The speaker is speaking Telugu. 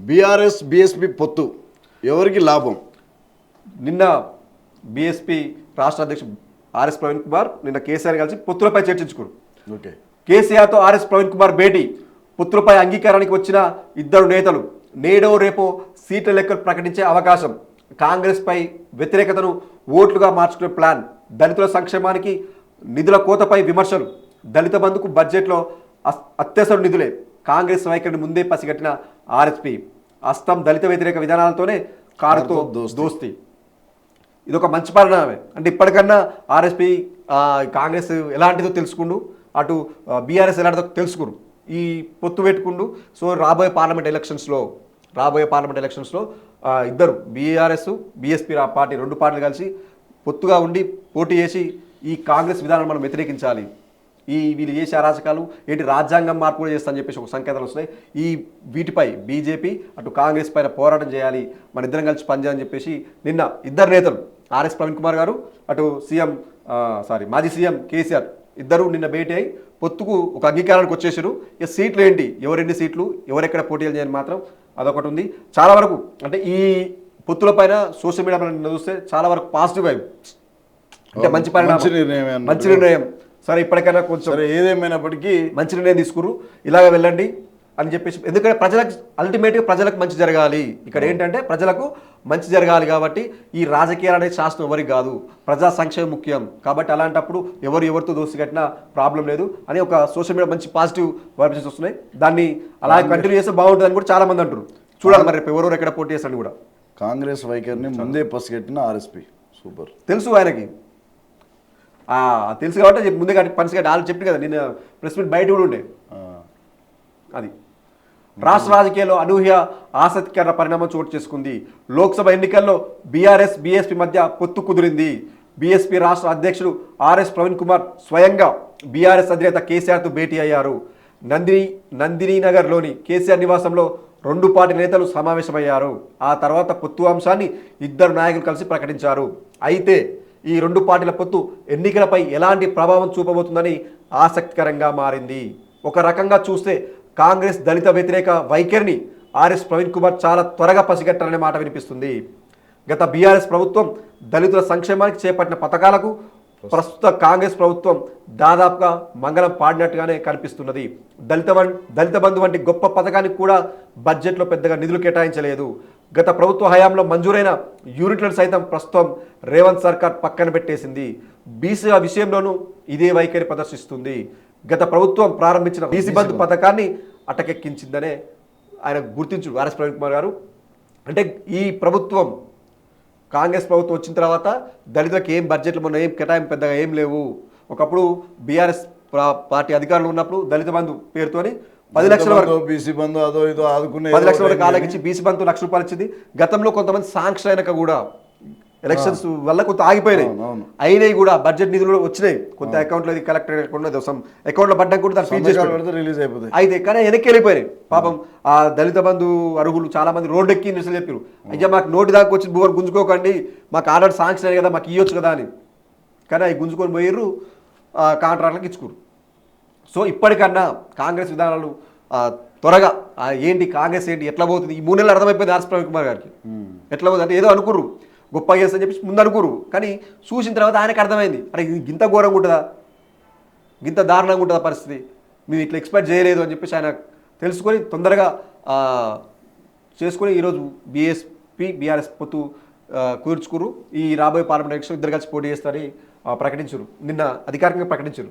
బీఆర్ఎస్ బీఎస్పీ పొత్తు. ఎవరికి లాభం? నిన్న బీఎస్పీ రాష్ట్ర అధ్యక్షుడు ఆర్ఎస్ ప్రవీణ్ కుమార్ నిన్న కేసీఆర్ కలిసి పొత్తులపై చర్చించుకున్నారు. ఓకే. కేసీఆర్తో ఆర్ఎస్ ప్రవీణ్ కుమార్ భేటీ. పుత్రులపై అంగీకారానికి వచ్చిన ఇద్దరు నేతలు నేడో రేపో సీట్ల లెక్కలు ప్రకటించే అవకాశం. కాంగ్రెస్పై వ్యతిరేకతను ఓట్లుగా మార్చుకునే ప్లాన్. దళితుల సంక్షేమానికి నిధుల కోతపై విమర్శలు. దళిత బంధుకు బడ్జెట్లో అత్యవసర నిధులే. కాంగ్రెస్ వైఖరిని ముందే పసిగట్టిన ఆర్ఎస్పీ అస్తం దళిత వ్యతిరేక విధానాలతోనే కారుతో దోస్తీ. దోస్తీ. ఇది ఒక మంచి పరిణామమే అంటే ఇప్పటికన్నా ఆర్ఎస్పీ కాంగ్రెస్ ఎలాంటిదో తెలుసుకుండు అటు బీఆర్ఎస్ ఎలాంటిదో తెలుసుకురు. ఈ పొత్తు పెట్టుకుండు. సో రాబోయే పార్లమెంట్ ఎలక్షన్స్లో రాబోయే పార్లమెంట్ ఎలక్షన్స్లో ఇద్దరు బీఆర్ఎస్ బీఎస్పీ పార్టీ రెండు పార్టీలు కలిసి పొత్తుగా ఉండి పోటీ చేసి ఈ కాంగ్రెస్ విధానాన్ని మనం వ్యతిరేకించాలి. ఈ వీళ్ళు చేసే అరాచకాలు ఏంటి రాజ్యాంగం మార్పు కూడా చేస్తా అని చెప్పేసి ఒక సంకేతాలు వస్తున్నాయి. ఈ వీటిపై బీజేపీ అటు కాంగ్రెస్ పైన పోరాటం చేయాలి మన ఇద్దరం కలిసి పనిచేయాలని చెప్పేసి నిన్న ఇద్దరు నేతలు ఆర్ఎస్ ప్రవీణ్ కుమార్ గారు అటు సీఎం సారీ మాజీ సీఎం కేసీఆర్ ఇద్దరు నిన్న భేటీ అయి పొత్తుకు ఒక అంగీకారానికి వచ్చేసారు. ఇక సీట్లు ఏంటి? ఎవరెన్ని సీట్లు? ఎవరెక్కడ పోటీలు చేయని మాత్రం అదొకటి ఉంది. చాలా వరకు అంటే ఈ పొత్తుల పైన సోషల్ మీడియా పైన చూస్తే చాలా వరకు పాజిటివ్ వైబ్. అంటే మంచి పరిణామం. మంచి నిర్ణయం. సరే ఇప్పటికైనా కొంచెం సరే ఏదేమైనప్పటికీ మంచి నిర్ణయం తీసుకురు. ఇలాగ వెళ్ళండి అని చెప్పేసి ఎందుకంటే ప్రజలకు అల్టిమేట్గా ప్రజలకు మంచి జరగాలి. ఇక్కడ ఏంటంటే ప్రజలకు మంచి జరగాలి కాబట్టి ఈ రాజకీయాలు అనేది శాస్త్రం ఎవరికి కాదు. ప్రజా సంక్షేమం ముఖ్యం. కాబట్టి అలాంటప్పుడు ఎవరు ఎవరితో దోసి కట్టినా ప్రాబ్లం లేదు అని ఒక సోషల్ మీడియా మంచి పాజిటివ్ వైబ్రేషన్స్ వస్తున్నాయి. దాన్ని అలాగే కంటిన్యూ చేస్తే బాగుంటుందని కూడా చాలా మంది అంటారు చూడాలి మరి రేపు ఎవరెవరు ఎక్కడ పోటీ చేస్తాను కూడా. కాంగ్రెస్ వైఖరిని ముందే పసిగట్టిన ఆర్ఎస్పీ. సూపర్. తెలుసు ఆయనకి. తెలుసు కాబట్టి ముందే కట్టి పనిసి కట్టి వాళ్ళు చెప్పి కదా నేను ప్రెస్ మీట్ బయట కూడా ఉండే. అది. రాష్ట్ర రాజకీయాల్లో అనూహ్య ఆసక్తికర పరిణామం చోటు చేసుకుంది. లోక్సభ ఎన్నికల్లో బీఆర్ఎస్ బీఎస్పీ మధ్య పొత్తు కుదిరింది. బీఎస్పీ రాష్ట్ర అధ్యక్షుడు ఆర్ఎస్ ప్రవీణ్ కుమార్ స్వయంగా బీఆర్ఎస్ అధినేత కేసీఆర్తో భేటీ అయ్యారు. నందిని నందిని నగర్లోని కేసీఆర్ నివాసంలో రెండు పార్టీ నేతలు సమావేశమయ్యారు. ఆ తర్వాత పొత్తు అంశాన్ని ఇద్దరు నాయకులు కలిసి ప్రకటించారు. అయితే ఈ రెండు పార్టీల పొత్తు ఎన్నికలపై ఎలాంటి ప్రభావం చూపబోతుందని ఆసక్తికరంగా మారింది. ఒక రకంగా చూస్తే కాంగ్రెస్ దళిత వ్యతిరేక వైఖరిని ఆర్ఎస్ ప్రవీణ్ కుమార్ చాలా త్వరగా పసిగట్టారనే మాట వినిపిస్తుంది. గత బీఆర్ఎస్ ప్రభుత్వం దళితుల సంక్షేమానికి చేపట్టిన పథకాలకు ప్రస్తుత కాంగ్రెస్ ప్రభుత్వం దాదాపుగా మంగళం పాడినట్టుగానే కనిపిస్తున్నది. దళిత దళిత బంధు వంటి గొప్ప పథకానికి కూడా బడ్జెట్లో పెద్దగా నిధులు కేటాయించలేదు. గత ప్రభుత్వ హయాంలో మంజూరైన యూనిట్లను సైతం ప్రస్తుతం రేవంత్ సర్కార్ పక్కన పెట్టేసింది. బీసీ విషయంలోనూ ఇదే వైఖరి ప్రదర్శిస్తుంది. గత ప్రభుత్వం ప్రారంభించిన బీసీ బంధు పథకాన్ని అటకెక్కించిందనే ఆయన గుర్తించు ఆర్ఎస్ ప్రవీణ్ కుమార్ గారు. అంటే ఈ ప్రభుత్వం కాంగ్రెస్ ప్రభుత్వం వచ్చిన తర్వాత దళితులకు ఏం బడ్జెట్లు మొన్న ఏం కేటాయింపు పెద్దగా ఏం లేవు. ఒకప్పుడు బీఆర్ఎస్ పార్టీ అధికారులు ఉన్నప్పుడు దళిత బంధు పేరుతోని పది లక్షల వరకు బీసీ బంధు అదో ఇదో ఆదుకునే పది లక్షల వరకు ఆలకించి బీసీ బంధు లక్ష రూపాయలు ఇచ్చింది. గతంలో కొంతమంది సాంక్షన్ అయినాక కూడా ఎలక్షన్స్ వల్ల కొంత ఆగిపోయినాయి. అయినాయి కూడా బడ్జెట్ నిధులు కూడా వచ్చినాయి. కొంత అకౌంట్లో కలెక్టర్ అకౌంట్లో అకౌంట్లో పడ్డా కూడా దాన్ని ఫీజ్ రిలీజ్ అయిపోతాయి. అయితే కానీ వెనక్కి వెళ్ళిపోయినాయి. పాపం ఆ. దళిత బంధు అరుగులు చాలా మంది రోడ్డు ఎక్కి నిరసన చెప్పారు అయ్యా మాకు నోటి దాకా వచ్చి బోర్ గుంజుకోకండి. మాకు ఆల్రెడీ సాంక్షన్ అయ్యాయి కదా మాకు ఇవ్వచ్చు కదా అని. కానీ అవి గుంజుకొని పోయిర్రు ఆ, కాంట్రాక్ట్లకు ఇచ్చుకోరు సో ఇప్పటికన్నా కాంగ్రెస్ విధానాలు త్వరగా ఏంటి కాంగ్రెస్ ఏంటి ఎట్లా పోతుంది? ఈ మూడు నెలలు అర్థమైపోయింది ఆర్ఎస్ ప్రవీణ్ కుమార్ గారికి. ఎట్లా పోతుంది అంటే ఏదో అనుకుర్రు. గొప్ప చేస్తా అని చెప్పి ముందు అనుకుర్రు. కానీ చూసిన తర్వాత ఆయనకు అర్థమైంది. అరే ఇంత ఘోరంగా ఉంటుందా? ఇంత దారుణంగా ఉంటుందా పరిస్థితి? మేము ఇట్లా ఎక్స్పెక్ట్ చేయలేదు అని చెప్పేసి ఆయన తెలుసుకొని తొందరగా చేసుకొని ఈరోజు బీఎస్పీ బీఆర్ఎస్ పొత్తు ఆ, కుదుర్చుకురు ఈ రాబోయే పార్లమెంట్ ఎలక్షన్ ఇద్దరు కలిసి పోటీ చేస్తారని ప్రకటించారు నిన్న అధికారికంగా ప్రకటించారు